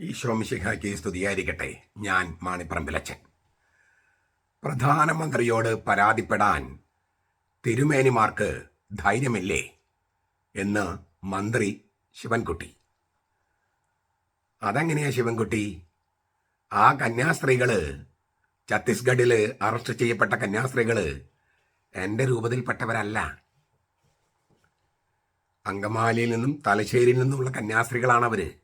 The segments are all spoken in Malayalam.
ഈശോമിശിഹായ്ക്ക് സ്തുതിയായിരിക്കട്ടെ ഞാൻ മാണിപ്പറമ്പിലച്ചൻ പ്രധാനമന്ത്രിയോട് പരാതിപ്പെടാൻ തിരുമേനിമാർക്ക് ധൈര്യമില്ലേ എന്ന് മന്ത്രി ശിവൻകുട്ടി. അതെങ്ങനെയാ ശിവൻകുട്ടി? ആ കന്യാസ്ത്രീകൾ ഛത്തീസ്ഗഡിൽ അറസ്റ്റ് ചെയ്യപ്പെട്ട കന്യാസ്ത്രീകൾ എന്റെ രൂപത്തിൽപ്പെട്ടവരല്ല. അങ്കമാലിയിൽ നിന്നും തലശ്ശേരിയിൽ നിന്നുമുള്ള കന്യാസ്ത്രീകളാണ് അവർ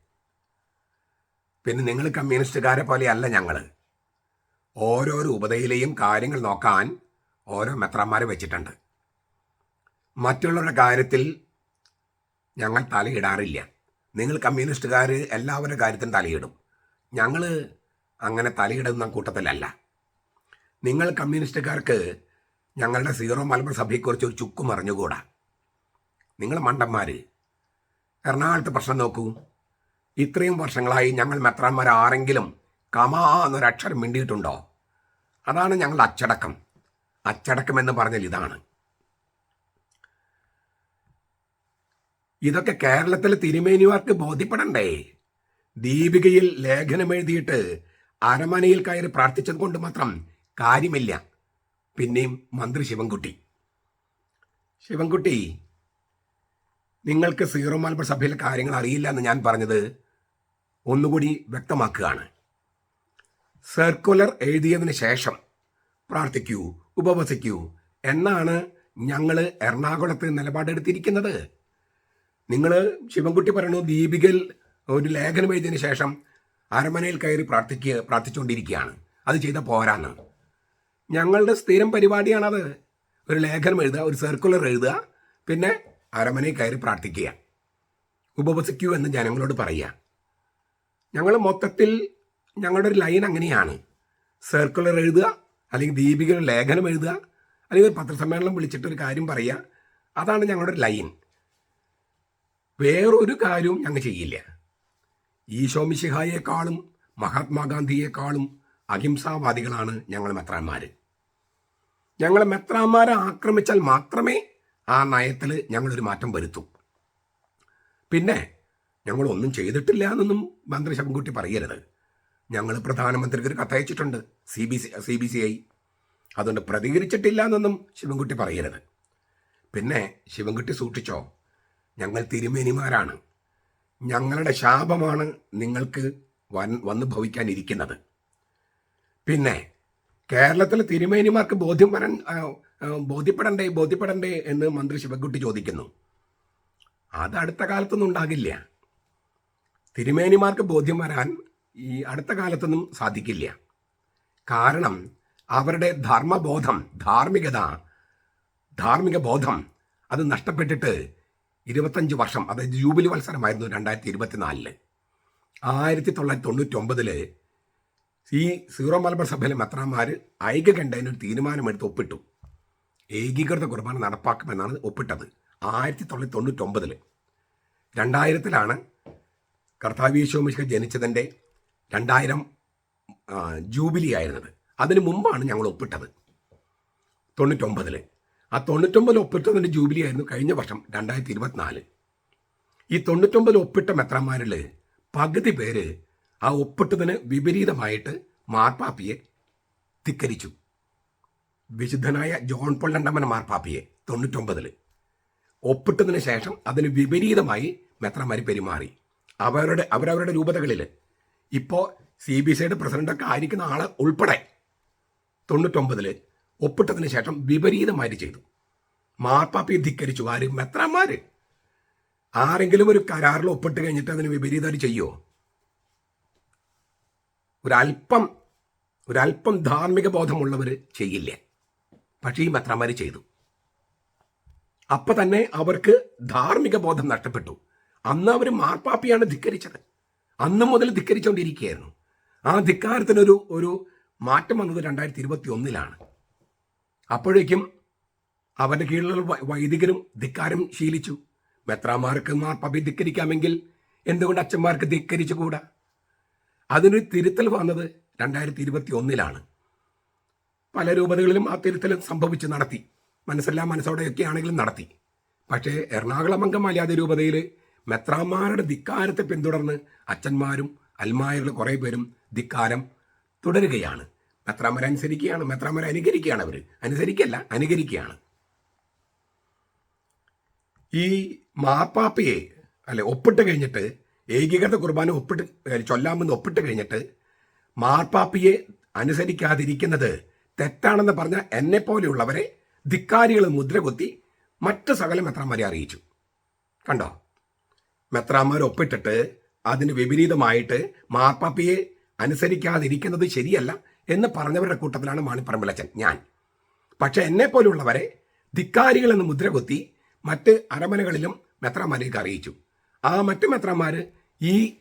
പിന്നെ നിങ്ങൾ കമ്മ്യൂണിസ്റ്റുകാരെ പോലെയല്ല ഞങ്ങൾ ഓരോ രൂപതയിലെയും കാര്യങ്ങൾ നോക്കാൻ ഓരോ മെത്രാന്മാരെ വെച്ചിട്ടുണ്ട്. മറ്റുള്ളവരുടെ കാര്യത്തിൽ ഞങ്ങൾ തലയിടാറില്ല. നിങ്ങൾ കമ്മ്യൂണിസ്റ്റുകാർ എല്ലാവരുടെ കാര്യത്തിനും തലയിടും. ഞങ്ങൾ അങ്ങനെ തലയിടുന്ന കൂട്ടത്തിലല്ല. നിങ്ങൾ കമ്മ്യൂണിസ്റ്റുകാർക്ക് ഞങ്ങളുടെ സീറോ മലബാർ സഭയെക്കുറിച്ച് ഒരു ചുക്കും അറിഞ്ഞുകൂടാ നിങ്ങൾ മണ്ടന്മാർ എറണാകുളത്ത് പ്രശ്നം നോക്കൂ. ഇത്രയും വർഷങ്ങളായി ഞങ്ങൾ മെത്രാന്മാർ ആരെങ്കിലും കമാ എന്നൊരക്ഷരം മിണ്ടിയിട്ടുണ്ടോ? അതാണ് ഞങ്ങളുടെ അച്ചടക്കം. അച്ചടക്കം എന്ന് പറഞ്ഞാൽ ഇതാണ്. ഇതൊക്കെ കേരളത്തിലെ തിരുമേനിമാർക്ക് ബോധ്യപ്പെടണ്ടേ? ദീപികയിൽ ലേഖനം എഴുതിയിട്ട് അരമനയിൽ കയറി പ്രാർത്ഥിച്ചത് കൊണ്ട് മാത്രം കാര്യമില്ല. പിന്നെയും മന്ത്രി ശിവൻകുട്ടി. ശിവൻകുട്ടി നിങ്ങൾക്ക് സീറോ മലബാർ സഭയിലെ കാര്യങ്ങൾ അറിയില്ല എന്ന് ഞാൻ പറഞ്ഞത് ഒന്നുകൂടി വ്യക്തമാക്കുകയാണ്. സർക്കുലർ എഴുതിയതിന് ശേഷം പ്രാർത്ഥിക്കൂ ഉപവസിക്കൂ. എന്നാണ് ഞങ്ങൾ എറണാകുളത്ത് നിലപാടെടുത്തിരിക്കുന്നത്. നിങ്ങൾ ശിവൻകുട്ടി പറയുന്നു ദീപികൽ ഒരു ലേഖനം എഴുതിയതിന് ശേഷം അരമനയിൽ കയറി പ്രാർത്ഥിക്കുക പ്രാർത്ഥിച്ചുകൊണ്ടിരിക്കുകയാണ്. അത് ചെയ്ത പോരാന്ന്. ഞങ്ങളുടെ സ്ഥിരം പരിപാടിയാണത്. ഒരു ലേഖനം എഴുതുക ഒരു സർക്കുലർ എഴുതുക പിന്നെ അരമനയിൽ കയറി പ്രാർത്ഥിക്കുക. ഉപവസിക്കൂ എന്ന് ജനങ്ങളോട് പറയുക. ഞങ്ങൾ മൊത്തത്തിൽ ഞങ്ങളുടെ ഒരു ലൈൻ അങ്ങനെയാണ്. സർക്കുലർ എഴുതുക അല്ലെങ്കിൽ ദീപിക ലേഖനം എഴുതുക അല്ലെങ്കിൽ ഒരു പത്രസമ്മേളനം വിളിച്ചിട്ട് ഒരു കാര്യം പറയുക. അതാണ് ഞങ്ങളുടെ ഒരു ലൈൻ വേറൊരു കാര്യവും ഞങ്ങൾ ചെയ്യില്ല. ഈശോമിശിഹായേക്കാളും മഹാത്മാഗാന്ധിയേക്കാളും അഹിംസാവാദികളാണ് ഞങ്ങൾ മെത്രാന്മാർ ഞങ്ങൾ മെത്രാന്മാരെ ആക്രമിച്ചാൽ മാത്രമേ ആ നയത്തിൽ ഞങ്ങളൊരു മാറ്റം വരുത്തൂ. പിന്നെ ഞങ്ങൾ ഒന്നും ചെയ്തിട്ടില്ല എന്നൊന്നും മന്ത്രി ശിവൻകുട്ടി പറയരുത്. ഞങ്ങൾ പ്രധാനമന്ത്രിക്ക് കത്തയച്ചിട്ടുണ്ട് C B C C B C I അതുകൊണ്ട് പ്രതികരിച്ചിട്ടില്ല എന്നൊന്നും ശിവൻകുട്ടി പറയരുത്. പിന്നെ ശിവൻകുട്ടി സൂക്ഷിച്ചോ. ഞങ്ങൾ തിരുമേനിമാരാണ്. ഞങ്ങളുടെ ശാപമാണ് നിങ്ങൾക്ക് വൻ വന്ന് ഭവിക്കാനിരിക്കുന്നത്. പിന്നെ കേരളത്തിലെ തിരുമേനിമാർക്ക് ബോധ്യം വരാൻ ബോധ്യപ്പെടണ്ടേ ബോധ്യപ്പെടണ്ടേ എന്ന് മന്ത്രി ശിവൻകുട്ടി ചോദിക്കുന്നു. അത് അടുത്ത കാലത്തൊന്നും ഉണ്ടാകില്ല. തിരുമേനിമാർക്ക് ബോധ്യം വരാൻ ഈ അടുത്ത കാലത്തൊന്നും സാധിക്കില്ല. കാരണം അവരുടെ ധർമ്മബോധം ധാർമ്മികത ധാർമ്മിക ബോധം അത് നഷ്ടപ്പെട്ടിട്ട് ഇരുപത്തഞ്ച് വർഷം അതായത് ജൂബിലി മത്സരമായിരുന്നു രണ്ടായിരത്തി ഇരുപത്തിനാലിൽ ആയിരത്തി തൊള്ളായിരത്തി തൊണ്ണൂറ്റി ഒമ്പതിൽ ഈ സീറോ മലബാർ സഭയിലെ മെത്രാന്മാർ ഐക്യകണ്ഠേന ഒരു തീരുമാനമെടുത്ത് ഒപ്പിട്ടു. ഏകീകൃത കുർബാന നടപ്പാക്കുമെന്നാണ് ഒപ്പിട്ടത്. ആയിരത്തി തൊള്ളായിരത്തി തൊണ്ണൂറ്റി ഒമ്പതിൽ രണ്ടായിരത്തിലാണ് കർത്താവീശോമിഷ്ക ജനിച്ചതിന്റെ രണ്ടായിരം ജൂബിലി ആയിരുന്നത്. അതിന് മുമ്പാണ് ഞങ്ങൾ ഒപ്പിട്ടത്. തൊണ്ണൂറ്റൊമ്പതിൽ ആ തൊണ്ണൂറ്റൊമ്പതിൽ ഒപ്പിട്ടതിന്റെ ജൂബിലി ആയിരുന്നു കഴിഞ്ഞ വർഷം രണ്ടായിരത്തി ഇരുപത്തിനാല് ഈ തൊണ്ണൂറ്റൊമ്പതിൽ ഒപ്പിട്ട മെത്രന്മാരിൽ പകുതി പേര് ആ ഒപ്പിട്ടതിന് വിപരീതമായിട്ട് മാർപ്പാപ്പിയെ ധിക്കരിച്ചു. വിശുദ്ധനായ ജോൺ പോൾ രണ്ടാമൻ മാർപ്പാപ്പിയെ തൊണ്ണൂറ്റൊമ്പതിൽ ഒപ്പിട്ടതിന് ശേഷം അതിന് വിപരീതമായി മെത്രന്മാർ പെരുമാറി. അവരുടെ അവരവരുടെ രൂപതകളിൽ ഇപ്പോൾ സി ബി സിയുടെ പ്രസിഡന്റൊക്കെ ആയിരിക്കുന്ന ആളെ ഉൾപ്പെടെ തൊണ്ണൂറ്റൊമ്പതിൽ ഒപ്പിട്ടതിന് ശേഷം വിപരീതമായിട്ട് ചെയ്തു. മാർപ്പാപ്പി ധിക്കരിച്ചു. ആര്? മെത്രാന്മാർ ആരെങ്കിലും ഒരു കരാറിൽ ഒപ്പിട്ട് കഴിഞ്ഞിട്ട് അതിന് വിപരീതമായിട്ട് ചെയ്യുമോ ഒരല്പം ഒരല്പം ധാർമ്മിക ബോധമുള്ളവർ ചെയ്യില്ല. പക്ഷേ ഈ മെത്രാന്മാർ ചെയ്തു. അപ്പം തന്നെ അവർക്ക് ധാർമ്മിക ബോധം നഷ്ടപ്പെട്ടു. അന്ന് അവർ മാർപ്പാപ്പിയാണ് ധിക്കരിച്ചത്. അന്ന് മുതൽ ധിക്കരിച്ചുകൊണ്ടിരിക്കുകയായിരുന്നു ആ ധിക്കാരത്തിനൊരു ഒരു മാറ്റം വന്നത് രണ്ടായിരത്തി ഇരുപത്തി ഒന്നിലാണ് അപ്പോഴേക്കും അവരുടെ കീഴിലുള്ള വൈദികരും ധിക്കാരം ശീലിച്ചു. മെത്രാമാർക്ക് മാർപ്പാപ്പി ധിക്കരിക്കാമെങ്കിൽ എന്തുകൊണ്ട് അച്ഛന്മാർക്ക് ധിക്കരിച്ചുകൂടാ അതിനൊരു തിരുത്തൽ വന്നത് രണ്ടായിരത്തി ഇരുപത്തി ഒന്നിലാണ് പല രൂപതകളിലും ആ തിരുത്തൽ സംഭവിച്ച് നടത്തി. മനസ്സെല്ലാം മനസ്സോടെയൊക്കെ ആണെങ്കിലും നടത്തി. പക്ഷേ എറണാകുളം അങ്കമാലി രൂപതയിൽ മെത്രാന്മാരുടെ ധിക്കാരത്തെ പിന്തുടർന്ന് അച്ഛന്മാരും അൽമായരുടെ കുറേ പേരും ധിക്കാരം തുടരുകയാണ്. മെത്രാമര അനുസരിക്കുകയാണ് അനുകരിക്കുകയാണ് അവർ അനുസരിക്കല്ല അനുകരിക്കുകയാണ്. ഈ മാപ്പാപ്പയെ അല്ലെ ഒപ്പിട്ട് കഴിഞ്ഞിട്ട് ഏകീകൃത കുർബാന ഒപ്പിട്ട് ചൊല്ലാമെന്ന് ഒപ്പിട്ട് കഴിഞ്ഞിട്ട് മാർപ്പാപ്പയെ അനുസരിക്കാതിരിക്കുന്നത് തെറ്റാണെന്ന് പറഞ്ഞ എന്നെ പോലെയുള്ളവരെ ധിക്കാരികൾ മുദ്രകുത്തി മറ്റ് സകല മെത്രാന്മാരെ അറിയിച്ചു. കണ്ടോ? മെത്രാന്മാർ ഒപ്പിട്ടിട്ട് അതിന് വിപരീതമായിട്ട് മാർപ്പാപ്പയെ അനുസരിക്കാതിരിക്കുന്നത് ശരിയല്ല എന്ന് പറഞ്ഞവരുടെ കൂട്ടത്തിലാണ് മാണിപ്പറമ്പിലച്ചൻ ഞാൻ. പക്ഷെ എന്നെ പോലുള്ളവരെ ധിക്കാരികൾ എന്ന് മുദ്രകുത്തി മറ്റ് അരമനകളിലും മെത്രാന്മാരേക്ക് അറിയിച്ചു. ആ മറ്റ് മെത്രാന്മാർ ഈ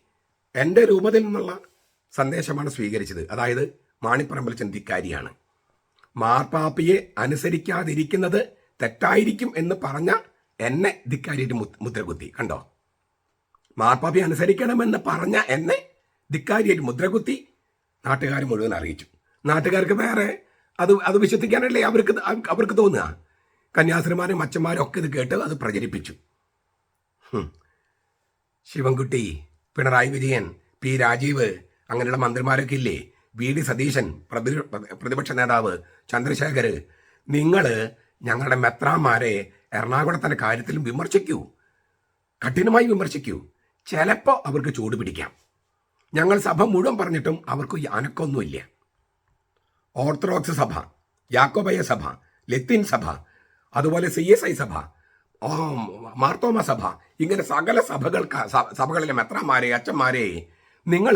എന്റെ രൂപത്തിൽ നിന്നുള്ള സന്ദേശമാണ് സ്വീകരിച്ചത്. അതായത് മാണിപ്പറമ്പിളച്ചൻ ധിക്കാരിയാണ്. മാർപ്പാപ്പയെ അനുസരിക്കാതിരിക്കുന്നത് തെറ്റായിരിക്കും എന്ന് പറഞ്ഞ എന്നെ ധിക്കാരിയിട്ട് മുദ്രകുത്തി കണ്ടോ? മാർപ്പാപ്പയെ അനുസരിക്കണമെന്ന് പറഞ്ഞ എന്നെ ധിക്കാരിയായിട്ട് മുദ്രകുത്തി നാട്ടുകാർ മുഴുവൻ അറിയിച്ചു. നാട്ടുകാർക്ക് വേറെ അത് അത് വിശ്വസിക്കാനല്ലേ അവർക്ക് അവർക്ക് തോന്നുക? കന്യാസ്ത്രീമാരും അച്ഛന്മാരും ഒക്കെ ഇത് കേട്ട് അത് പ്രചരിപ്പിച്ചു. ശിവൻകുട്ടി പിണറായി വിജയൻ പി രാജീവ് അങ്ങനെയുള്ള മന്ത്രിമാരൊക്കെ ഇല്ലേ? വി ഡി സതീശൻ പ്രതി- പ്രതിപക്ഷ നേതാവ് ചന്ദ്രശേഖർ നിങ്ങൾ ഞങ്ങളുടെ മെത്രാന്മാരെ എറണാകുളത്തിന്റെ കാര്യത്തിലും വിമർശിക്കൂ. കഠിനമായി വിമർശിക്കൂ. ചിലപ്പോൾ അവർക്ക് ചൂട് പിടിക്കാം. ഞങ്ങൾ സഭ മുഴുവൻ പറഞ്ഞിട്ടും അവർക്ക് അനക്കൊന്നുമില്ല. ഓർത്തഡോക്സ് സഭ യാക്കോബയ സഭ ലത്തിൻ സഭ അതുപോലെ സി എസ് ഐ സഭ മാർത്തോമ സഭ ഇങ്ങനെ സകല സഭകൾക്ക് സഭകളിലെ മെത്രാന്മാരെ അച്ഛന്മാരെ നിങ്ങൾ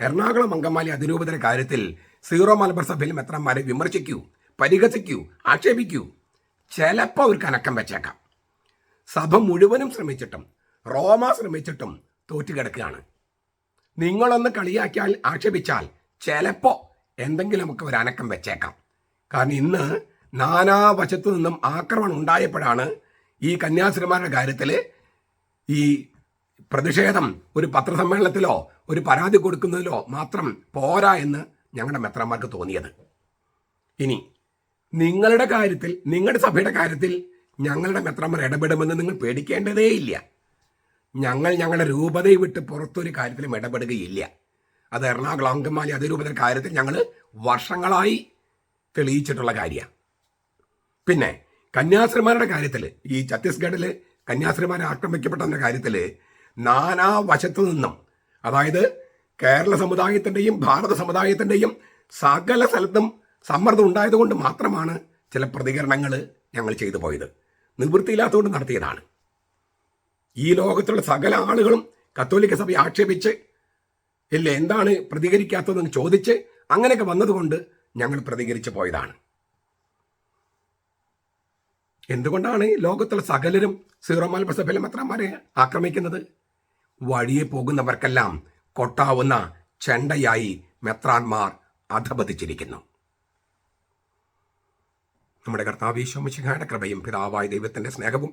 എറണാകുളം അങ്കമാലി അതിരൂപതയുടെ കാര്യത്തിൽ സീറോ മലബാർ സഭയിൽ മെത്രാന്മാരെ വിമർശിക്കൂ പരിഹസിക്കൂ ആക്ഷേപിക്കൂ. ചിലപ്പോൾ അവർക്ക് അനക്കം വെച്ചേക്കാം. സഭ മുഴുവനും ശ്രമിച്ചിട്ടും റോമ ശ്രമിച്ചിട്ടും തോറ്റുകിടക്കുകയാണ്. നിങ്ങളൊന്ന് കളിയാക്കിയാൽ ആക്ഷേപിച്ചാൽ ചിലപ്പോ എന്തെങ്കിലുമൊക്കെ ഒരു അനക്കം വെച്ചേക്കാം. കാരണം ഇന്ന് നാനാവശത്തു നിന്നും ആക്രമണം ഉണ്ടായപ്പോഴാണ് ഈ കന്യാസ്ത്രീമാരുടെ കാര്യത്തിൽ ഈ പ്രതിഷേധം ഒരു പത്രസമ്മേളനത്തിലോ ഒരു പരാതി കൊടുക്കുന്നതിലോ മാത്രം പോരാ എന്ന് ഞങ്ങളുടെ മെത്രന്മാർക്ക് തോന്നിയത്. ഇനി നിങ്ങളുടെ കാര്യത്തിൽ നിങ്ങളുടെ സഭയുടെ കാര്യത്തിൽ ഞങ്ങളുടെ മെത്രന്മാർ ഇടപെടുമെന്ന് നിങ്ങൾ പേടിക്കേണ്ടതേയില്ല. ഞങ്ങൾ ഞങ്ങളുടെ രൂപതയെ വിട്ട് പുറത്തൊരു കാര്യത്തിലും ഇടപെടുകയില്ല. അത് എറണാകുളം അങ്കമാലി അതിരൂപതയുടെ കാര്യത്തിൽ ഞങ്ങൾ വർഷങ്ങളായി തെളിയിച്ചിട്ടുള്ള കാര്യമാണ് പിന്നെ കന്യാസ്ത്രീമാരുടെ കാര്യത്തിൽ ഈ ഛത്തീസ്ഗഡിൽ കന്യാസ്ത്രീമാരെ ആക്രമിക്കപ്പെട്ടതിന്റെ കാര്യത്തിൽ നാനാ വശത്തു നിന്നും അതായത് കേരള സമുദായത്തിന്റെയും ഭാരത സമുദായത്തിന്റെയും സകല സ്ഥലത്തും സമ്മർദ്ദം ഉണ്ടായതുകൊണ്ട് മാത്രമാണ് ചില പ്രതികരണങ്ങൾ ഞങ്ങൾ ചെയ്തു പോയത്. നിവൃത്തിയില്ലാത്തതുകൊണ്ട് നടത്തിയതാണ്. ഈ ലോകത്തുള്ള സകല ആളുകളും കത്തോലിക്ക സഭയെ ആക്ഷേപിച്ച് ഇല്ല എന്താണ് പ്രതികരിക്കാത്തതെന്ന് ചോദിച്ച് അങ്ങനെയൊക്കെ വന്നതുകൊണ്ട് ഞങ്ങൾ പ്രതികരിച്ചു പോയതാണ്. എന്തുകൊണ്ടാണ് ലോകത്തുള്ള സകലരും സീറോ മലബാർ സഭയിലെ മെത്രാന്മാരെ ആക്രമിക്കുന്നത്? വഴിയെ പോകുന്നവർക്കെല്ലാം കൊട്ടാവുന്ന ചെണ്ടയായി മെത്രാന്മാർ അധപതിച്ചിരിക്കുന്നു. നമ്മുടെ കർത്താവ് കർത്താവീശ്വമിശിഖായുടെ കൃപയും പിതാവായ ദൈവത്തിന്റെ സ്നേഹവും